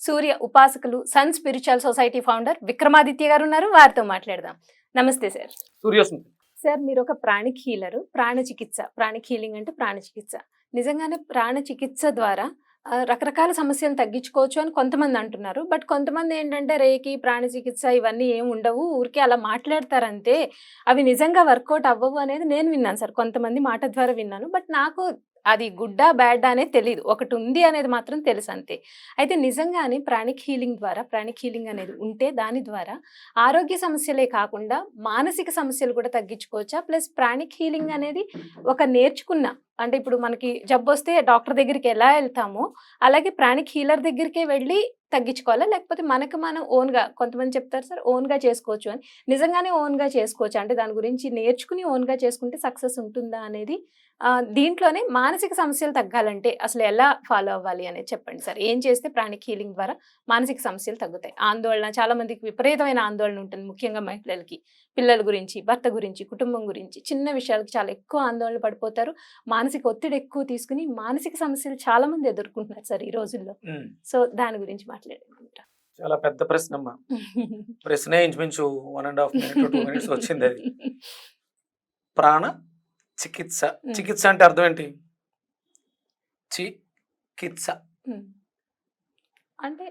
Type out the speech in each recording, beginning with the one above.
సూర్య ఉపాసకులు sun spiritual society founder Vikramaditya garu ఉన్నారు. వారితో మాట్లాడదాం. నమస్తే సార్. సూర్యోస్మి సార్ మీరు ఒక ప్రాణిక్ హీలర్. ప్రాణ చికిత్స. ప్రాణిక్ హీలింగ్ అంటే ప్రాణ చికిత్స. నిజంగానే ప్రాణ చికిత్స ద్వారా రకరకాల సమస్యలు తగ్గించుకోవచ్చు అని కొంతమంది అంటున్నారు. బట్ కొంతమంది ఏంటంటే రేకి ప్రాణ చికిత్స ఇవన్నీ ఏమి ఉండవు. ఊరికే అలా మాట్లాడతారంతే అవి నిజంగా వర్కౌట్ అవ్వవు అనేది నేను విన్నాను సార్. కొంతమంది మాట ద్వారా విన్నాను. బట్ నాకు అది గుడ్డా బ్యాడ్ అనేది తెలియదు ఒకటి ఉంది అనేది మాత్రం తెలుసు అంతే. అయితే నిజంగానే ప్రాణిక్ హీలింగ్ ద్వారా ప్రాణిక్ హీలింగ్ అనేది ఉంటే దాని ద్వారా ఆరోగ్య సమస్యలే కాకుండా మానసిక సమస్యలు కూడా తగ్గించుకోవచ్చా? ప్లస్ ప్రాణిక్ హీలింగ్ అనేది ఒక నేర్చుకున్న అంటే ఇప్పుడు మనకి జబ్బు వస్తే డాక్టర్ దగ్గరికి ఎలా వెళ్తామో అలాగే ప్రాణిక్ హీలర్ దగ్గరికే వెళ్ళి తగ్గించుకోవాలా? లేకపోతే మనకు మనం ఓన్గా కొంతమంది చెప్తారు సార్ ఓన్గా చేసుకోవచ్చు అని. నిజంగానే ఓన్గా చేసుకోవచ్చు? అంటే దాని గురించి నేర్చుకుని ఓన్గా చేసుకుంటే సక్సెస్ ఉంటుందా అనేది దీంట్లోనే మానసిక సమస్యలు తగ్గాలంటే అసలు ఎలా ఫాలో అవ్వాలి అనేది చెప్పండి సార్. ఏం చేస్తే ప్రాణిక్ హీలింగ్ ద్వారా మానసిక సమస్యలు తగ్గుతాయి? ఆందోళన చాలా మందికి విపరీతమైన ఆందోళన ఉంటుంది ముఖ్యంగా మహిళలకి. పిల్లల గురించి భర్త గురించి కుటుంబం గురించి చిన్న విషయాలకి చాలా ఎక్కువ ఆందోళన పడిపోతారు. మానసిక ఒత్తిడి ఎక్కువ తీసుకుని మానసిక సమస్యలు చాలా మంది ఎదుర్కొంటున్నారు సార్ ఈ రోజుల్లో. సో దాని గురించి మాట్లాడేమంట చాలా పెద్ద ప్రశ్న అమ్మా ప్రశ్నే ఇంచుమించు one and half minute two minutes వచ్చింది అది. ప్రాణ చికిత్స. చికిత్స అంటే అర్థం ఏంటి? చికిత్స. అంటే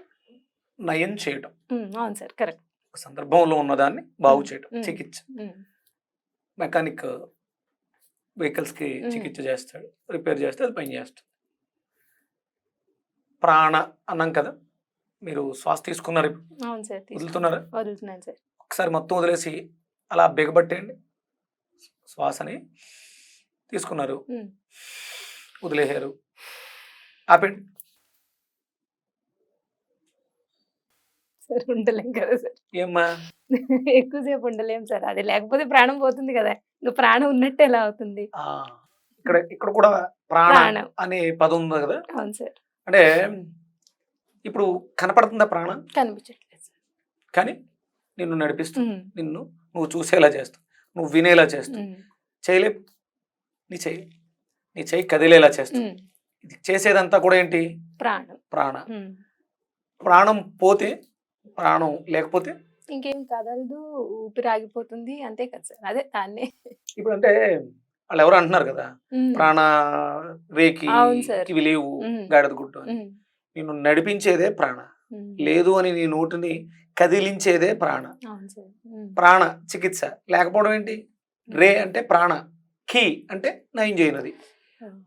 నయం చేయటం. ఉమ్, అవును సార్ కరెక్ట్. ఒక సందర్భంలో ఉన్నదాన్ని బాగు చేయటం మ్మ్. చికిత్స. మెకానిక్ వెహికల్స్కి మ్మ్. చికిత్స చేస్తాడు రిపేర్ చేస్తే అది పని చేస్తుంది. ప్రాణ అన్నాం కదా మీరు శ్వాస తీసుకున్నారు వదులుతున్నారా? వదులుతున్నాను సార్. ఒకసారి మొత్తం వదిలేసి అలా బిగబట్టేయండి. శ్వాసని తీసుకున్నారు. మ్మ్. వదిలేశారు. ఆపండి సార్ ఉండలేం కదా సార్. ఏమ్మా? ఎక్కువసేపు ఉండలేం సార్. అది లేకపోతే ప్రాణం పోతుంది కదా. ఇంకా ప్రాణం ఉన్నట్టు ఎలా అవుతుంది? ఆ, ఇక్కడ ఇక్కడ కూడా ప్రాణ. అనే పదం ఉంది కదా. అవును సార్. అంటే ఇప్పుడు కనపడుతుందా ప్రాణం? కనిపించట్లేదు సార్. కానీ నిన్ను నడిపిస్తుంది. నిన్ను నువ్వు చూసేలా చేస్తావు నువ్వు వినేలా చేస్తావు ఉమ్, చేయలే. నీ చెయ్యి నీ చెయ్యి కదిలేలా చేస్తావు ఉమ్, ఇది చేసేదంతా కూడా ఏంటి? ప్రాణం. ప్రాణ. ప్రాణం పోతే ప్రాణం లేకపోతే ఇంకేం కదలదు ఊపిరి ఆగిపోతుంది. అంతే కదా సార్. అదే దాన్నే. ఇప్పుడు అంటే వాళ్ళు ఎవరు అంటున్నారు కదా ప్రాణ రేకి అవును సార్. ఇవి లేవు ఉమ్. గాడిద గుడ్డు అని. ఉమ్, నిన్ను నడిపించేదే ప్రాణ. ఉమ్. లేదు అని నీ నోటిని కదిలించేదే ప్రాణ. అవును సార్. ఉమ్, ప్రాణ చికిత్స. లేకపోవడం ఏంటి? రే అంటే ప్రాణ. కీ అంటే నయం చేయనది. ఉమ్,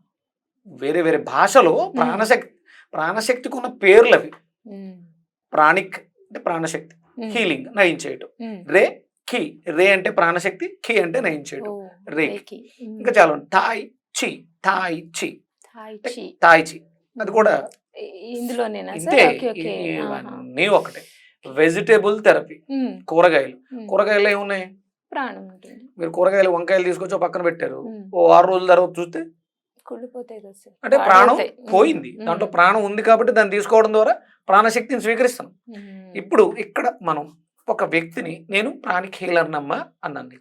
వేరే వేరే భాషలో ప్రాణశక్తి ప్రాణశక్తికి ఉన్న పేర్లు అవి ఉమ్, ప్రాణిక్ అంటే ప్రాణశక్తి. హీలింగ్ నయం చేయటం. రే కీ రే అంటే ప్రాణశక్తి కీ అంటే నయం చేయటం. ఉమ్, ఇంకా చాలా. తాయ్ చి తాయ్ చి థాయ్ చి. అది కూడా ఇ- ఇందులోనేనా? సార్ ఇంతే ఓకే ఓకే. ఈ- ఆహా. ఇవన్నీ ఒకటే. వెజిటేబుల్ థెరపీ కూరగాయలు. కూరగాయలు ఏమున్నాయి? ప్రాణం మీరు కూరగాయలు వంకాయలు తీసుకొచ్చి పక్కన పెట్టారు. ఓ ఆరు రోజుల తర్వాత చూస్తే కుళ్ళిపోతాయి అంటే ప్రాణం పోయింది. దాంట్లో ప్రాణం ఉంది కాబట్టి దాన్ని తీసుకోవడం ద్వారా ప్రాణశక్తిని స్వీకరిస్తాం. ఇప్పుడు ఇక్కడ మనం ఒక వ్యక్తిని నేను ప్రాణిక్ హీలర్ నమ్మా అన్నాను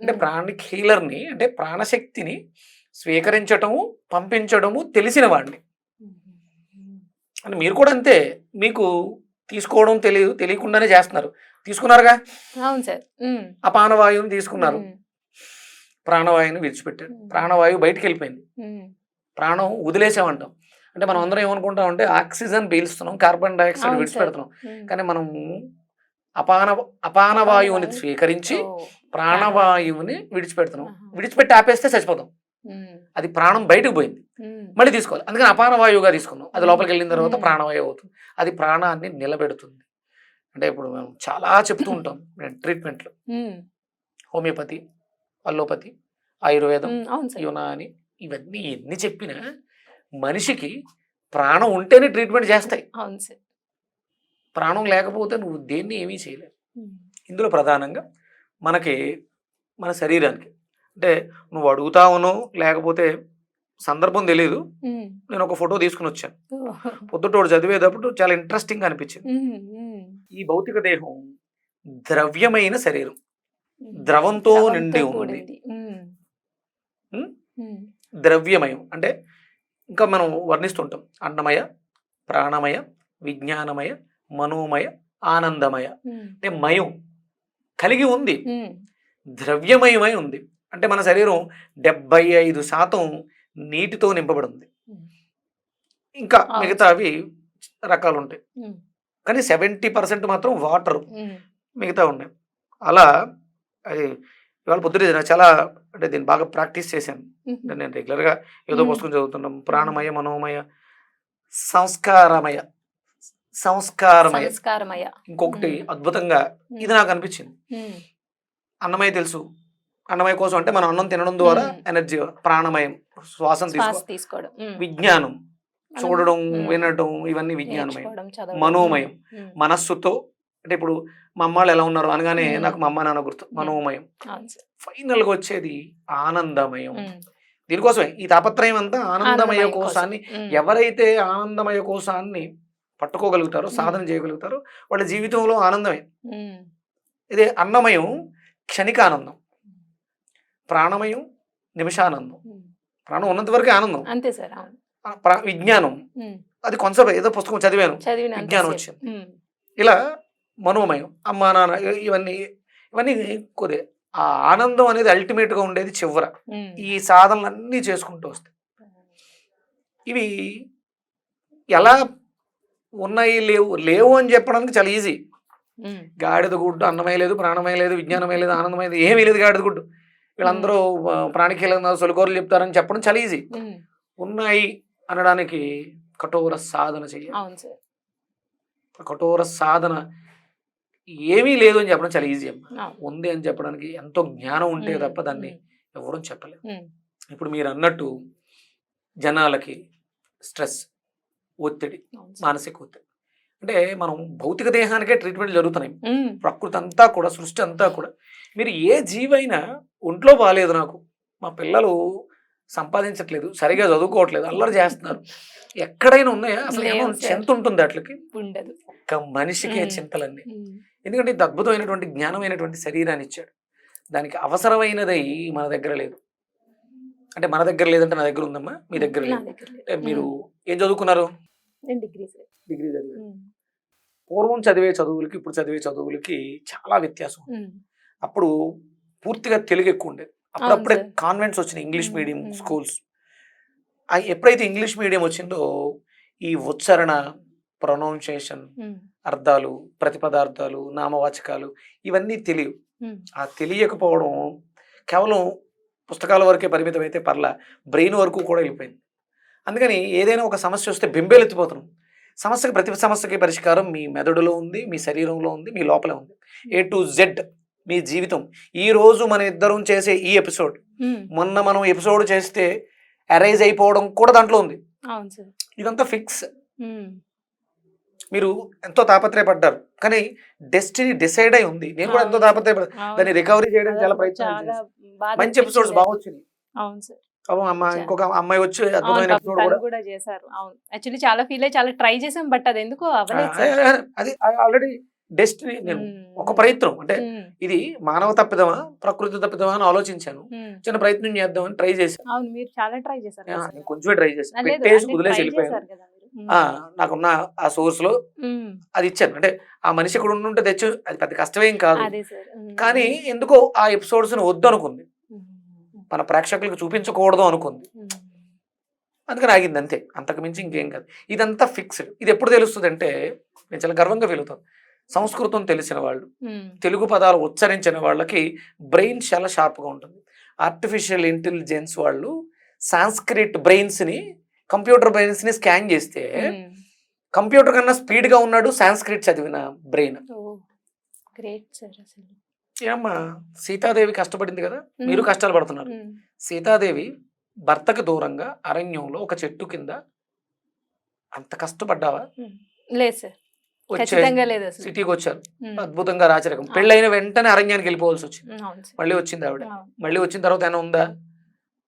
అంటే ప్రాణిక్ హీలర్ని అంటే ప్రాణశక్తిని స్వీకరించటము పంపించడము తెలిసిన వాడిని. అంటే మీరు కూడా అంతే మీకు తీసుకోవడం తెలియ తెలియకుండానే చేస్తున్నారు. తీసుకున్నారుగా? అవును సార్. అపానవాయువుని తీసుకున్నారు. ప్రాణవాయువుని విడిచిపెట్టారు. ఉమ్. ప్రాణవాయువు బయటికి వెళ్ళిపోయింది ఉమ్, ప్రాణం వదిలేసామంటాం. అంటే మనం అందరం ఏమనుకుంటాం అంటే ఆక్సిజన్ పీల్స్తున్నాం కార్బన్ డైఆక్సైడ్. విడిచిపెడుతున్నాం. ఉమ్. కానీ మనం అపాన అపానవాయువుని అపానవాయువు. స్వీకరించి ప్రాణవాయువుని విడిచిపెడుతున్నాం. విడిచిపెట్టి ఆపేస్తే చచ్చిపోతాం. అది ప్రాణం బయటకు పోయింది. మళ్ళీ తీసుకోవాలి. అందుకని అపానవాయువుగా తీసుకున్నాం. అది లోపలికి వెళ్ళిన తర్వాత మ్మ్. ప్రాణవాయువు అవుతుంది. అది ప్రాణాన్ని నిలబెడుతుంది. అంటే ఇప్పుడు మనం చాలా చెప్తూ ఉంటాం. ట్రీట్మెంట్లో. హోమియోపతి అల్లోపతి ఆయుర్వేదం యునాని ఇవన్నీ ఎన్ని చెప్పినా మనిషికి ప్రాణం ఉంటేనే ట్రీట్మెంట్ చేస్తాయి అవును సార్ ప్రాణం లేకపోతే నువ్వు దేన్ని ఏమీ చేయలేవు ఇందులో ప్రధానంగా మనకి మన శరీరానికి అంటే నువ్వు అడుగుతావును లేకపోతే సందర్భం తెలియదు. నేను ఒక ఫోటో తీసుకుని వచ్చాను. పొద్దుటోడు చదివేటప్పుడు చాలా ఇంట్రెస్టింగ్ అనిపించింది. ఈ భౌతిక దేహం ద్రవ్యమైన శరీరం. ద్రవంతో నిండి ఉంది. ద్రవ్యమయం. అంటే ఇంకా మనం వర్ణిస్తుంటాం. అన్నమయ ప్రాణమయ విజ్ఞానమయ మనోమయ ఆనందమయ. అంటే మయం. కలిగి ఉంది. ద్రవ్యమయమై ఉంది. అంటే మన శరీరం డెబ్బై ఐదు శాతం నీటితో నింపబడి ఉంది. ఇంకా అవును. మిగతావి రకాలు ఉంటాయి. కానీ సెవెంటీ పర్సెంట్ మాత్రం వాటర్. మిగతా ఉన్నాయి. అలా అది ఇవాళ పొద్దున నేను చాలా అంటే దీన్ని బాగా ప్రాక్టీస్ చేశాను. అంటే నేను రెగ్యులర్గా ఏదో. పుస్తకం చదువుతున్నాం ప్రాణమయ మనోమయ సంస్కారమయ సంస్కారమయ సంస్కారమయ ఇంకొకటి. అద్భుతంగా. ఇది నాకు అనిపించింది. అన్నమయ తెలుసు అన్నమయ కోసం అంటే మనం అన్నం తినడం ద్వారా. ఎనర్జీ ప్రాణమయం శ్వాసం శ్వాస తీసుకో తీసుకోవడం. విజ్ఞానం చూడడం. వినడం ఇవన్నీ విజ్ఞానమయం. మనోమయం. మనస్సుతో అంటే ఇప్పుడు మా అమ్మాళ్ళు ఎలా ఉన్నారు అనగానే. నాకు మా అమ్మ నాన్న గుర్తు మనోమయం అవును సార్. ఫైనల్గా వచ్చేది ఆనందమయం. దీనికోసమే ఈ తాపత్రయం అంతా ఆనందమయ ఆనందమయ కోసం. కోశాన్ని ఉమ్. ఎవరైతే ఆనందమయ కోశాన్ని పట్టుకోగలుగుతారో. సాధన చేయగలుగుతారో వాళ్ళ జీవితంలో ఆనందమే. ఇదే అన్నమయం క్షణికానందం ప్రాణమయం నిమిషానందం. ప్రాణం ఉన్నంత వరకే ఆనందం అంతే సార్ విజ్ఞానం. అది కొంచెం ఏదో పుస్తకం చదివాను చదివిన విజ్ఞానం. వచ్చింది. ఇలా మనోమయం అమ్మా నాన్న ఇవన్నీ ఇవన్నీ కొద్ది ఆ ఆనందం అనేది అల్టిమేట్గా ఉండేది చివర. ఈ సాధనలన్నీ చేసుకుంటూ వస్తాయి. ఇవి ఎలా ఉన్నాయి లేవు లేవు అని చెప్పడానికి చాలా ఈజీ. గాడిద గుడ్డు అన్నమయ లేదు ప్రాణమయ లేదు విజ్ఞానమయ లేదు ఆనందమయ లేదు ఏమీ లేదు గాడిద గుడ్డు. వీళ్ళందరూ ప్రాణికీలంగా సొలికోరులు చెప్తారని చెప్పడం చాలా ఈజీ. ఉన్నాయి అనడానికి కఠోర సాధన చేయాలి. సార్. కఠోర సాధన ఏమీ లేదు అని చెప్పడం చాలా ఈజీ అమ్మా. ఉంది అని చెప్పడానికి ఎంతో జ్ఞానం ఉంటే. తప్ప దాన్ని. ఎవరూ చెప్పలేరు ఉమ్. ఇప్పుడు మీరు అన్నట్టు జనాలకి స్ట్రెస్ ఒత్తిడి. మానసిక ఒత్తిడి అంటే మనం భౌతిక దేహానికే ట్రీట్మెంట్ జరుగుతున్నాయి. ప్రకృతి అంతా కూడా సృష్టి అంతా కూడా మీరు ఏ జీవైనా ఒంట్లో బాగాలేదు నాకు మా పిల్లలు సంపాదించట్లేదు సరిగా చదువుకోవట్లేదు అల్లరి చేస్తున్నారు ఎక్కడైనా ఉన్నాయా అసలు ఏమో. చింత ఉంటుంది అట్లకి ఉండదు ఒక్క మనిషికే. చింతలన్నీ. ఎందుకంటే ఇంత అద్భుతమైనటువంటి జ్ఞానమైనటువంటి శరీరాన్ని ఇచ్చాడు దానికి అవసరమైనది మన దగ్గర లేదు అంటే మన దగ్గర లేదంటే నా దగ్గర ఉందమ్మా మీ దగ్గర లేదు మీరు. ఏం చదువుకున్నారు నేను డిగ్రీ చదివారు. పూర్వం చదివే చదువులకి ఇప్పుడు చదివే చదువులకి చాలా వ్యత్యాసం. అప్పుడు పూర్తిగా తెలుగు ఎక్కువ ఉండేది అప్పుడప్పుడే. కాన్వెంట్స్ వచ్చినాయి ఇంగ్లీష్ మీడియం. స్కూల్స్ ఎప్పుడైతే ఇంగ్లీష్ మీడియం వచ్చిందో ఈ ఉచ్చారణ ప్రొనౌన్సియేషన్. అర్థాలు ప్రతిపదార్థాలు నామవాచకాలు ఇవన్నీ తెలియవు. ఆ తెలియకపోవడం కేవలం పుస్తకాల వరకే పరిమితం అయితే పర్ల బ్రెయిన్ వరకు కూడా వెళ్ళిపోయింది. అందుకని ఏదైనా ఒక సమస్య వస్తే బింబేలెత్తిపోతున్నాం. సమస్యకి ప్రతి సమస్యకి పరిష్కారం మీ మెదడులో ఉంది మీ శరీరంలో ఉంది మీ లోపలే ఉంది. ఏ టు జెడ్ మీ జీవితం. ఈ రోజు మన ఇద్దరం చేసే ఈ ఎపిసోడ్. మొన్న మనం ఎపిసోడ్ చేస్తే అరైజ్ అయిపోవడం కూడా దాంట్లో ఉంది. ఇదంతా ఫిక్స్. మీరు ఎంతో తాపత్రయపడ్డారు కానీ డెస్టినీ డిసైడ్ అయి ఉంది నేను కూడా ఎంతో అవును. తాపత్రయపడ్డా అవును. దాన్ని రికవరీ చేయడానికి చాలా ప్రయత్నం మంచి ఎపిసోడ్స్. బాగా అవును సార్ చా- ఇంకొక అమ్మాయి వచ్చి అద్భుతమైన పాపం ఎపిసోడ్ తను కూడా కూడా చేశారు అవును యాక్చువల్లీ చాలా ఫీల్ అయ్యి చాలా ట్రై చేసాం బట్ అది ఎందుకో అవ్వలేదు అది ఆల్రెడీ డెస్టినీ నేను. ఒక ప్రయత్నం అంటే. ఇది మానవ తప్పిదమా ప్రకృతి తప్పిదమా అని ఆలోచించాను. చిన్న ప్రయత్నం చేద్దామని ట్రై చేశాను అవును మీరు చాలా ట్రై చేశారు. కొంచెమే ట్రై చేశాను పెట్టేసి వదిలేసి వెళ్ళిపోయాను నాకున్న ఆ సోర్స్లో. అది ఇచ్చాను అంటే ఆ మనిషి ఇక్కడ ఉండుంటే తెచ్చు అది పెద్ద కష్టమేం కాదు. కానీ ఎందుకో ఆ ఎపిసోడ్స్ని వద్దు అనుకుంది. మన ప్రేక్షకులకు చూపించకూడదు అనుకుంది. అందుకని ఆగింది అంతే. అంతకు మించి ఇంకేం కాదు. ఇదంతా ఫిక్స్డ్. ఇది ఎప్పుడు తెలుస్తుంది అంటే నేను చాలా గర్వంగా అవుతాను. సంస్కృతం తెలిసిన వాళ్ళు. తెలుగు పదాలు ఉచ్చరించిన వాళ్ళకి బ్రెయిన్ చాలా షార్ప్గా ఉంటుంది. ఆర్టిఫిషియల్ ఇంటెలిజెన్స్ వాళ్ళు సాంస్క్రిట్ బ్రెయిన్స్ని కంప్యూటర్ బ్రెయిన్స్ని స్కాన్ చేస్తే. కంప్యూటర్ కన్నా స్పీడ్గా ఉన్నాడు సాంస్క్రిట్ చదివిన బ్రెయిన్ ఓ గ్రేట్ సార్ అసలు. ఏమ్మా సీతాదేవి కష్టపడింది కదా? మీరు. కష్టాలు పడుతున్నారు. సీతాదేవి భర్తకు దూరంగా అరణ్యంలో ఒక చెట్టు కింద అంత కష్టపడ్డావా. లేదు సార్ సిటీకి వచ్చారు అద్భుతంగా రాచరికం. పెళ్ళైన వెంటనే అరణ్యానికి వెళ్ళిపోవాల్సి వచ్చింది. మళ్ళీ వచ్చింది ఆవిడ. మళ్ళీ వచ్చిన తర్వాత ఏమైనా ఉందా?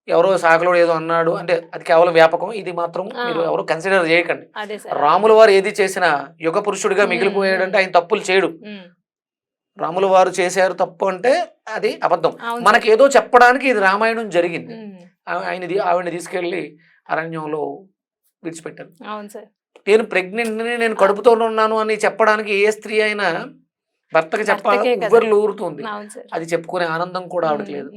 ఎవరో సాగలోడు ఏదో అన్నాడు అంటే అది కేవలం వ్యాపకం ఇది మాత్రం. మీరు ఎవరు కన్సిడర్ చేయకండి. రాముల వారు ఏది చేసినా యుగ పురుషుడిగా మిగిలిపోయాడంటే ఆయన తప్పులు చేయడు. రాముల వారు చేశారు తప్పు అంటే అది అబద్ధం. ఏదో చెప్పడానికి ఇది రామాయణం జరిగింది. ఉమ్, ఆ- ఆయనది ఆవిడని తీసుకెళ్ళి అరణ్యంలో విడిచిపెట్టారు. నేను ప్రెగ్నెంట్ నేను కడుపుతో ఉన్నాను అని చెప్పడానికి ఏ స్త్రీ అయినా భర్తకి చెప్పాలి. ఉవ్వెర్లు ఊరుతుంది. అది చెప్పుకునే ఆనందం కూడా ఆవిడకి లేదు.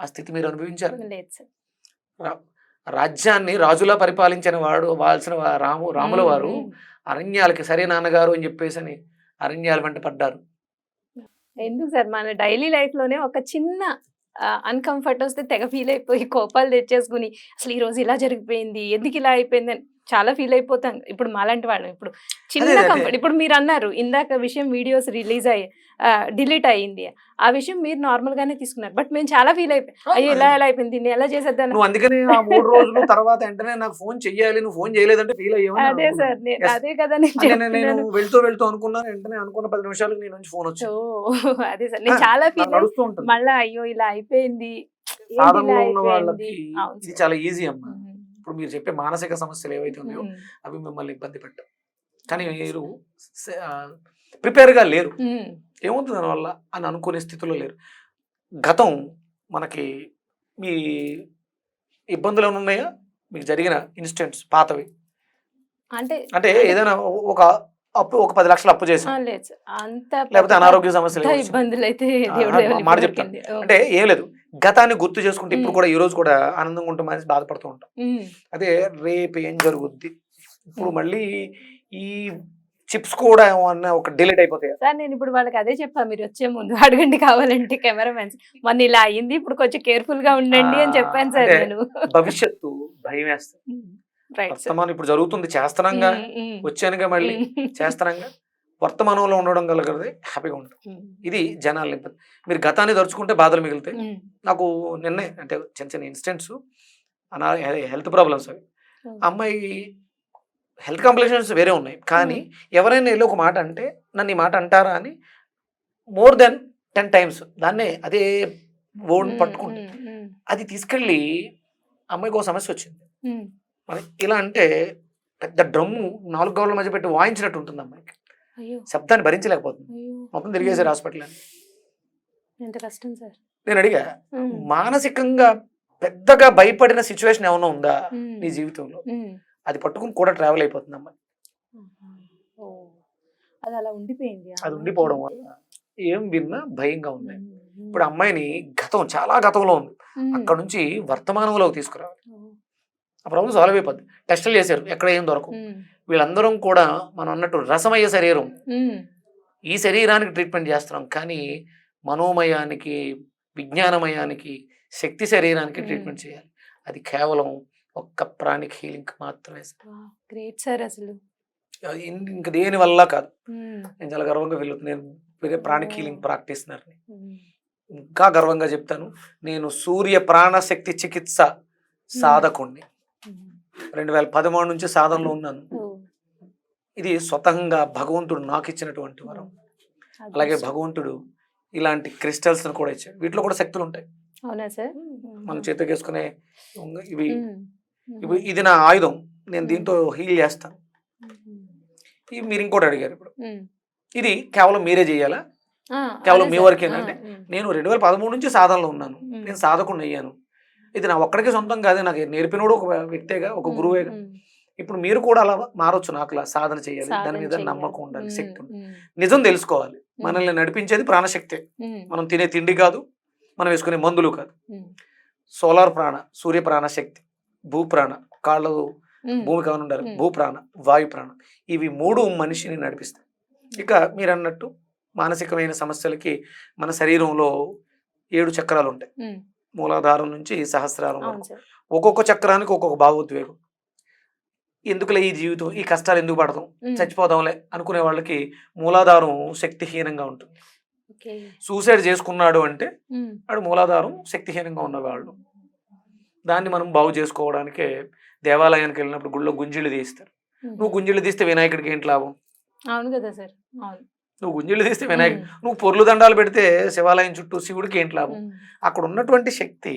ఆ స్థితి మీరు అనుభవించారు? లేదు సార్. రాజ్యాన్ని రాజులా పరిపాలించిన వాడు వాల్సిన రాము రాముల వారు. అరణ్యాలకి సరే నాన్నగారు అని చెప్పేసి అని అరణ్యాల వెంట పడ్డారు. ఎందుకు సార్? మన డైలీ లైఫ్లోనే ఒక చిన్న అన్కంఫర్ట్ వస్తే తెగ ఫీల్ అయిపోయి కోపాలు తెచ్చేసుకుని అసలు ఈ రోజు ఇలా జరిగిపోయింది ఎందుకు ఇలా అయిపోయింది అని చాలా ఫీల్ అయిపోతాం ఇప్పుడు మాలాంటి వాళ్ళం ఇప్పుడు చిన్న. కంఫర్ట్ ఇప్పుడు మీరు అన్నారు ఇందాక విషయం వీడియోస్ రిలీజ్ అయ్యి డిలీట్ అయ్యింది. ఆ విషయం మీరు నార్మల్ గానే తీసుకున్నారు. బట్ మేము చాలా ఫీల్ అయిపోయి అయ్యో ఇలా ఎలా అయిపోయింది? దీన్ని ఎలా చేసేద్దాం? నువ్వు అందుకని ఆ మూడు రోజులు తర్వాత వెంటనే నాకు ఫోన్ చెయ్యాలి నువ్వు ఫోన్ చేయలేదంటే ఫీల్ అయ్యావు అదే సార్ నే- Yes. అదే కదా నేను నేను. వెళ్తూ వెళ్తూ అనుకున్నాను వెంటనే అనుకున్న పది నిమిషాలకు నీ నుంచి ఫోన్ వచ్చింది. ఓ అదే సార్ నేను చాలా ఫీల్ మళ్ళా అయ్యో ఇలా అయిపోయింది. ఇది. చాలా ఈజీ అమ్మా. ఇప్పుడు మీరు చెప్పే మానసిక సమస్యలు ఏవైతే ఉన్నాయో అవి మిమ్మల్ని ఇబ్బంది పెట్టవు. కానీ మీరు ప్రిపేర్గా లేరు. ఏమవుతుంది దానివల్ల అని అనుకునే స్థితిలో లేరు. గతం మనకి మీ ఇబ్బందులు ఉన్నాయా? మీకు జరిగిన ఇన్సిడెంట్స్ పాతవి. అంటే అంటే ఏదైనా ఒక అప్పు ఒక పది లక్షలు అప్పు చేసి లేకపోతే అనారోగ్య సమస్యలు? ఇబ్బందులు అయితే మాట చెప్తాను. అంటే ఏం లేదు. గతాన్ని గుర్తు చేసుకుంటే ఇప్పుడు. కూడా ఈ రోజు కూడా ఆనందంగా ఉంటాం అనేసి బాధపడుతూ ఉంటాం. అదే రేపు ఏం జరుగుద్ది? ఇప్పుడు మళ్ళీ ఈ చిప్స్ కూడా ఏమన్నా ఒక డిలీట్ అయిపోతాయి? సార్ నేను ఇప్పుడు వాళ్ళకి అదే చెప్పా మీరు వచ్చే ముందు అడగండి కావాలంటే కెమెరామెన్స్. మొన్న ఇలా అయ్యింది ఇప్పుడు కొంచెం కేర్ఫుల్గా ఉండండి అని చెప్పాను సార్ నేను. భవిష్యత్తు భయం వర్తమానం ఇప్పుడు జరుగుతుంది చేస్తానంగా వచ్చానుగా మళ్ళీ చేస్తానంగా వర్తమానంలో ఉండడం కలగదు హ్యాపీగా ఉంటుంది ఇది జనాలు ఇబ్బంది మీరు గతాన్ని తరుచుకుంటే బాధలు మిగులుతాయి నాకు నిన్నే అంటే చిన్న చిన్న ఇన్సిడెంట్స్ అనా హెల్త్ ప్రాబ్లమ్స్ అవి. అమ్మాయి హెల్త్ కాంప్లికేషన్స్ వేరే ఉన్నాయి. కానీ ఎవరైనా వెళ్ళి ఒక మాట అంటే నన్ను ఈ మాట అంటారా అని మోర్ దెన్ టెన్ టైమ్స్ దాన్నే అదే ఓన్ పట్టుకుంటే. అది తీసుకెళ్ళి అమ్మాయికి ఒక సమస్య వచ్చింది. మరి ఇలా అంటే పెద్ద డ్రమ్ము నాలుగు గౌళ్ళ మధ్య పెట్టి వాయించినట్టు ఉంటుంది అమ్మాయికి. శబ్దాన్ని భరించలేకపోతుంది. మొత్తం తిరిగేసారు హాస్పిటల్ అని ఎంత కష్టం సార్. నేను అడిగా మానసికంగా పెద్దగా భయపడిన సిచ్యువేషన్ ఏమైనా ఉందా నీ జీవితంలో? అది పట్టుకుని కూడా ట్రావెల్ అయిపోతుంది అమ్మాయి. అది అలా ఉండిపోయింది ఆ అది ఉండిపోవడం వల్ల ఏం విన్నా భయంగా ఉంది. ఇప్పుడు అమ్మాయిని గతం చాలా గతంలో ఉంది. అక్కడ నుంచి వర్తమానంలోకి తీసుకురావాలి. ఆ ప్రాబ్లం సాల్వ్ అయిపోద్ది. టెస్టులు చేశారు ఎక్కడ ఏం దొరకవు. వీళ్ళందరం కూడా మనం అన్నట్టు రసమయ్య శరీరం. ఈ శరీరానికి ట్రీట్మెంట్ చేస్తున్నాం. కానీ మనోమయానికి విజ్ఞానమయానికి శక్తి శరీరానికి. ట్రీట్మెంట్ చేయాలి. అది కేవలం ఒక్క ప్రాణిక్ హీలింగ్ మాత్రమే గ్రేట్ సార్ అసలు. ఇంక దేని వల్ల కాదు. నేను చాలా గర్వంగా వెళ్తున్నాను నేను వేరే ప్రాణిక్ హీలింగ్ ఉమ్. ఇంకా గర్వంగా చెప్తాను. నేను సూర్య ప్రాణశక్తి చికిత్స సాధకుణ్ణి. రెండు వేల పదమూడు నుంచి సాధనలో ఉన్నాను. ఇది స్వతహంగా భగవంతుడు నాకు ఇచ్చినటువంటి వరం అలాగే. భగవంతుడు ఇలాంటి క్రిస్టల్స్ కూడా ఇచ్చాడు వీటిలో కూడా శక్తులు ఉంటాయి అవునా సార్ మనం చేతికి వేసుకునే ఇవి. ఇవి ఇది నా ఆయుధం నేను దీంతో హీల్ చేస్తాను. ఇవి మీరు ఇంకోటి అడిగారు ఇప్పుడు. ఇది కేవలం మీరే చేయాలా కేవలం మీ సార్. వరకేనా ఆ, అంటే? ఉమ్. నేను రెండు వేల పదమూడు నుంచి సాధనలో ఉన్నాను. నేను సాధకుండా అయ్యాను ఇది నా ఒక్కడికి సొంతం కాదు నాకు నేర్పినోడు ఒక వ్యక్తేగా ఒక. గురువేగా. ఇప్పుడు మీరు కూడా అలా మారొచ్చు నాకులా సాధన చేయాలి దాని మీద. నమ్మకం ఉండాలి. శక్తి. నిజం తెలుసుకోవాలి మనల్ని నడిపించేది ప్రాణశక్తే. మనం తినే తిండి కాదు మనం వేసుకునే మందులు కాదు. సోలార్ ప్రాణ సూర్య ప్రాణ శక్తి భూ ప్రాణ కాళ్ళు. భూమి కావాలి ఉండాలి మ్మ్. భూ ప్రాణ వాయు ప్రాణ ఇవి మూడు మనిషిని నడిపిస్తాయి ఇక మీరు అన్నట్టు మానసికమైన సమస్యలకి మన శరీరంలో ఏడు చక్రాలు ఉంటాయి. మూలాధారం నుంచి సహస్రారం అవును వరకు సార్ ఒక్కొక్క చక్రానికి ఒక్కొక్క భావోద్వేగం ఎందుకులే ఈ జీవితం? ఈ కష్టాలు ఎందుకు పడతాం. చచ్చిపోదాంలే అనుకునే వాళ్ళకి మూలాధారం శక్తిహీనంగా ఉంటుంది. సూసైడ్ చేసుకున్నాడు అంటే. వాడు మూలాధారం శక్తిహీనంగా ఉన్నవాళ్ళు దాన్ని మనం బాగు చేసుకోవడానికే దేవాలయానికి వెళ్ళినప్పుడు గుళ్ళో గుంజిళ్ళు తీస్తారు. నువ్వు గుంజిళ్ళు తీస్తే వినాయకుడికి ఏంటి లాభం? అవును కదా సార్. అవును. నువ్వు గుంజీలు తీస్తే వినాయక ఉమ్, నువ్వు పొర్లు దండాలు పెడితే శివాలయం చుట్టూ శివుడికి ఏంటి లాభం? అక్కడ ఉన్నటువంటి శక్తి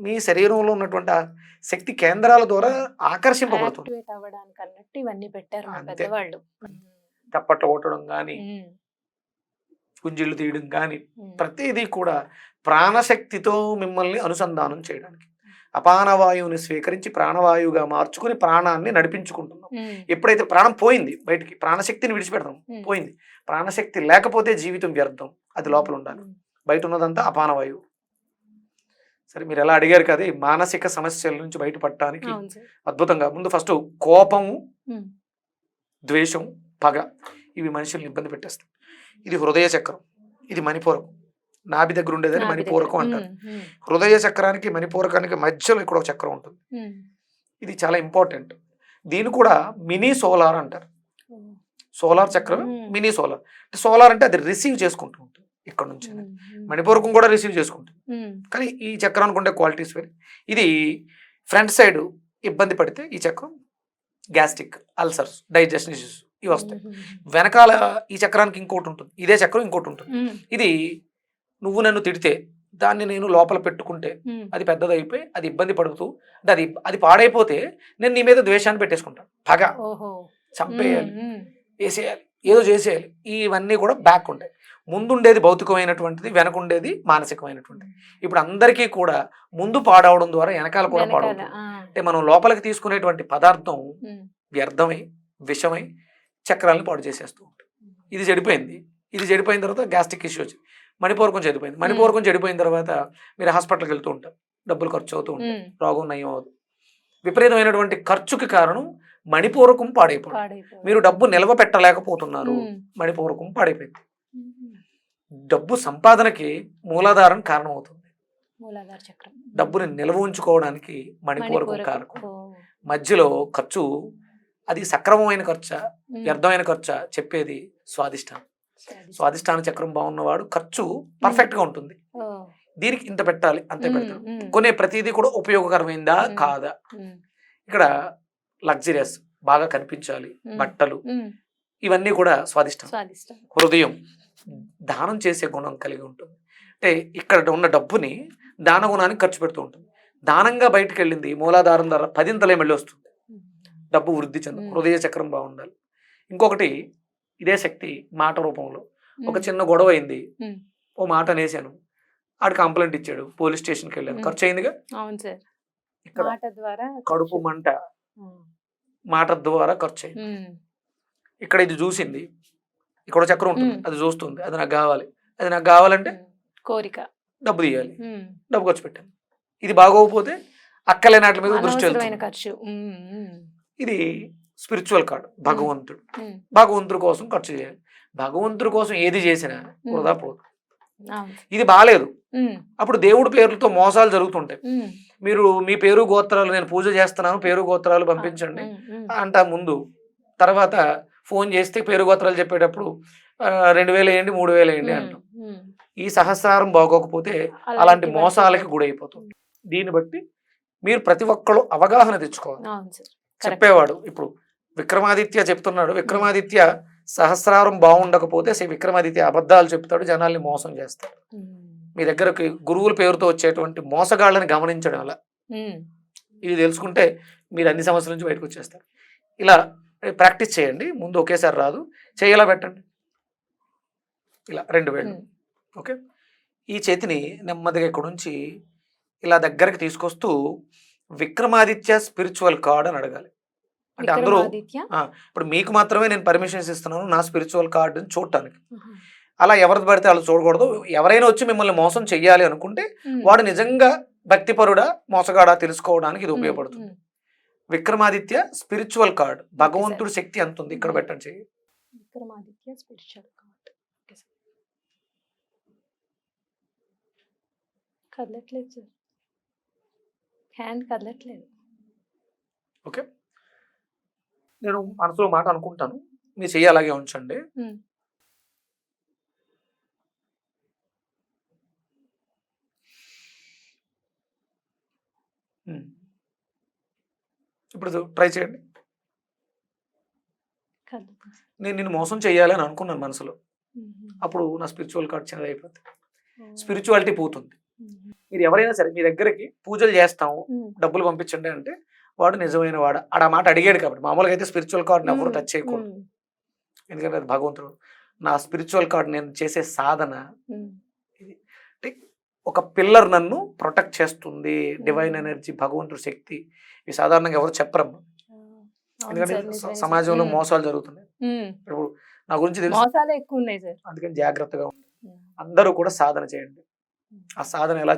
మీ శరీరంలో ఉన్నటువంటి శక్తి కేంద్రాల ద్వారా ఆకర్షింపబడుతుంది. అన్నట్టు ఇవన్నీ పెట్టారు. పెద్దవాళ్ళు. తప్పట్లు కొట్టడం కానీ గుంజిళ్ళు తీయడం కానీ ప్రతిదీ కూడా ప్రాణశక్తితో మిమ్మల్ని అనుసంధానం చేయడానికి. అపానవాయువుని స్వీకరించి ప్రాణవాయువుగా మార్చుకుని ప్రాణాన్ని నడిపించుకుంటున్నాం. ఎప్పుడైతే ప్రాణం పోయింది బయటికి ప్రాణశక్తిని విడిచిపెడతాం. పోయింది. ప్రాణశక్తి లేకపోతే జీవితం వ్యర్థం. అది లోపల ఉండాలి. బయట ఉన్నదంతా అపానవాయువు సరే మీరు ఎలా అడిగారు కదా ఈ మానసిక సమస్యల నుంచి బయటపడటానికి అద్భుతంగా. ముందు ఫస్ట్ కోపము ద్వేషం పగ ఇవి మనుషుల్ని ఇబ్బంది పెట్టేస్తాయి. ఇది హృదయ చక్రం ఇది మణిపూరకం. నాభి దగ్గర ఉండేదని మణిపూరకం. అంటారు. హృదయ చక్రానికి మణిపూరకానికి మధ్యలో ఇక్కడ ఒక చక్రం ఉంటుంది. ఇది చాలా ఇంపార్టెంట్. దీన్ని కూడా మినీ సోలార్ అంటారు. సోలార్ చక్రం. Mini solar. సోలార్ అంటే అది రిసీవ్ చేసుకుంటూ ఉంటుంది. ఇక్కడ నుంచి మణిపూరకం కూడా రిసీవ్ చేసుకుంటుంది. కానీ ఈ చక్రానికి ఉండే క్వాలిటీస్ వేరే. ఇది ఫ్రంట్ సైడ్ ఇబ్బంది పడితే ఈ చక్రం గ్యాస్ట్రిక్ అల్సర్స్ డైజెషన్ ఇష్యూస్ ఇవి వస్తాయి. వెనకాల ఈ చక్రానికి ఇంకోటి ఉంటుంది. ఇదే చక్రం ఇంకోటి ఉంటుంది. ఇది నువ్వు నన్ను తిడితే దాన్ని నేను లోపల పెట్టుకుంటే అది పెద్దదైపోయి అది ఇబ్బంది పడుతూ అంటే అది అది పాడైపోతే నేను నీ మీద ద్వేషాన్ని పెట్టేసుకుంటాను పగ ఓహో. చంపేయాలి. వేసేయాలి. ఏదో చేసేయాలి. ఇవన్నీ కూడా బ్యాక్ ఉంటాయి ముందుండేది భౌతికమైనటువంటిది వెనకుండేది మానసికమైనటువంటిది. ఇప్పుడు అందరికీ కూడా ముందు పాడవడం ద్వారా వెనకాల కూడా పాడవుతుంది. అంటే మనం లోపలికి తీసుకునేటువంటి పదార్థం వ్యర్థమై విషమై చక్రాలను పాడు చేసేస్తూ ఉంటుంది. ఇది చెడిపోయింది. ఇది చెడిపోయిన తర్వాత గ్యాస్ట్రిక్ ఇష్యూ వచ్చింది. మణిపూరకం చెడిపోయింది. మణిపూరకం చెడిపోయిన తర్వాత మీరు హాస్పిటల్కి వెళ్తూ ఉంటారు. డబ్బులు ఖర్చు అవుతూ ఉంటాయి. ఉమ్, రోగం నయం అవ్వదు. విపరీతమైనటువంటి ఖర్చుకి కారణం మణిపూరకం పాడైపోవడం. పాడైపోయింది. మీరు డబ్బు నిల్వ పెట్టలేకపోతున్నారు. ఉమ్, మణిపూరకం పాడైపోయింది. డబ్బు సంపాదనకి మూలాధారం కారణం అవుతుంది డబ్బుని నిల్వ ఉంచుకోవడానికి మణిపూరకం. కారకం. ఓ, మధ్యలో ఖర్చు అది సక్రమమైన ఖర్చా వ్యర్థమైన ఖర్చా చెప్పేది స్వాదిష్టానం స్వాదిష్టానం. చక్రం బాగున్నవాడు ఖర్చు పర్ఫెక్ట్గా ఉంటుంది. దీనికి ఇంత పెట్టాలి అంతే పెడతాడు కొనే ప్రతిదీ కూడా ఉపయోగకరమైందా. కాదా? ఇక్కడ లగ్జరియస్ బాగా కనిపించాలి బట్టలు ఇవన్నీ కూడా స్వాదిష్టం హృదయం. దానం చేసే గుణం కలిగి ఉంటుంది. అంటే ఇక్కడ ఉన్న డబ్బుని దాన గుణానికి ఖర్చు పెడుతూ ఉంటుంది. దానంగా బయటకు వెళ్ళింది మూలాధారం ద్వారా పదింతలే మళ్ళీ వస్తుంది. డబ్బు వృద్ధి చెందు. హృదయ చక్రం బాగుండాలి. ఇంకొకటి ఇదే శక్తి మాట రూపంలో. ఒక చిన్న గొడవ అయింది. ఓ మాట అనేసాను ఆడు కంప్లైంట్ ఇచ్చాడు. పోలీస్ స్టేషన్కి వెళ్ళాను. ఖర్చు అయిందిగా? కడుపు మంట. మాట ద్వారా ఖర్చు అయింది. ఇక్కడ ఇది చూసింది. ఇక్కడ చక్రం ఉంటుంది. అది చూస్తుంది. అది నాకు కావాలి. అది నాకు కావాలంటే కోరిక. డబ్బు తీయాలి. డబ్బు ఖర్చు పెట్టాను ఇది బాగోకపోతే అక్కలేని వాటి మీద దృష్టి ఖర్చు. ఇది స్పిరిచువల్ కార్డ్. భగవంతుడు. భగవంతుడి కోసం ఖర్చు చేయాలి. భగవంతుడి కోసం ఏది చేసినా వృధా పోదు. ఇది బాగాలేదు. అప్పుడు దేవుడి పేర్లతో మోసాలు జరుగుతుంటాయి. మీరు మీ పేరు గోత్రాలు నేను పూజ చేస్తున్నాను పేరు గోత్రాలు పంపించండి అంట ముందు తర్వాత ఫోన్ చేస్తే పేరు గోత్రాలు చెప్పేటప్పుడు రెండు వేలు వేయండి మూడు వేలు వేయండి అంటాం. ఈ సహస్రారం బాగోకపోతే అలాంటి మోసాలకి గురైపోతుంది దీన్ని బట్టి మీరు ప్రతి ఒక్కళ్ళు అవగాహన తెచ్చుకోవాలి. చెప్పేవాడు ఇప్పుడు విక్రమాదిత్య చెప్తున్నాడు. విక్రమాదిత్య సహస్రారం బాగుండకపోతే శ్రీ విక్రమాదిత్య అబద్ధాలు చెప్తాడు జనాల్ని మోసం చేస్తాడు. మీ దగ్గరకు గురువుల పేరుతో వచ్చేటువంటి మోసగాళ్ళని గమనించడం వల్ల ఇది తెలుసుకుంటే మీరు అన్ని సమస్యల నుంచి బయటకు వచ్చేస్తారు. ఇలా ప్రాక్టీస్ చేయండి. ముందు ఒకేసారి రాదు. చేయేలా పెట్టండి? ఇలా రెండు వేళ్ళు. ఓకే? ఈ చేతిని నెమ్మదిగా ఇక్కడ నుంచి ఇలా దగ్గరికి తీసుకొస్తూ విక్రమాదిత్య స్పిరిచువల్ కార్డ్ అని అడగాలి. అంటే అందరూ ఇప్పుడు మీకు మాత్రమే నేను పర్మిషన్స్ ఇస్తున్నాను నా స్పిరిచువల్ కార్డుని చూడటానికి. అలా ఎవరిది పడితే వాళ్ళు చూడకూడదు. ఎవరైనా వచ్చి మిమ్మల్ని మోసం చెయ్యాలి అనుకుంటే వాడు నిజంగా భక్తిపరుడా మోసగాడా తెలుసుకోవడానికి ఇది ఉపయోగపడుతుంది. Vikramaditya spiritual card. భగవంతుడి శక్తి ఎంత ఉంది? ఇక్కడ పెట్టండి చెయ్యి. Vikramaditya spiritual card. Okay sir కదలట్లేదు sir hand కదలట్లేదు. ఓకే నేను మనసులో మాట అనుకుంటాను. మీ చెయ్యి అలాగే ఉంచండి. ఉమ్. ఇప్పుడు ట్రై చేయండి. నేను నిన్ను మోసం చేయాలి అని అనుకున్నాను మనసులో. అప్పుడు నా స్పిరిచువల్ కార్డ్ చిన్నది అయిపోతుంది. స్పిరిచువాలిటీ పోతుంది. మీరు ఎవరైనా సరే మీ దగ్గరికి పూజలు చేస్తాము. డబ్బులు పంపించండి అంటే వాడు నిజమైన వాడు ఆడ మాట అడిగాడు కాబట్టి మామూలుగా అయితే స్పిరిచువల్ కార్డ్ని ఎవరు. టచ్ చేయకూడదు. ఎందుకంటే అది భగవంతుడు నా స్పిరిచువల్ కార్డ్ నేను చేసే సాధన ఒక పిల్లర్ నన్ను ప్రొటెక్ట్ చేస్తుంది డివైన్. ఎనర్జీ భగవంతుడి శక్తి ఇవి సాధారణంగా ఎవరు చెప్పరమ్మా ఎందుకంటే. సమాజంలో. మోసాలు జరుగుతున్నాయి. ఇప్పుడు నా గురించి తెలుసు అందుకని జాగ్రత్తగా ఉండండి మ్మ్. అందరూ కూడా సాధన చేయండి. ఆ సాధన ఎలా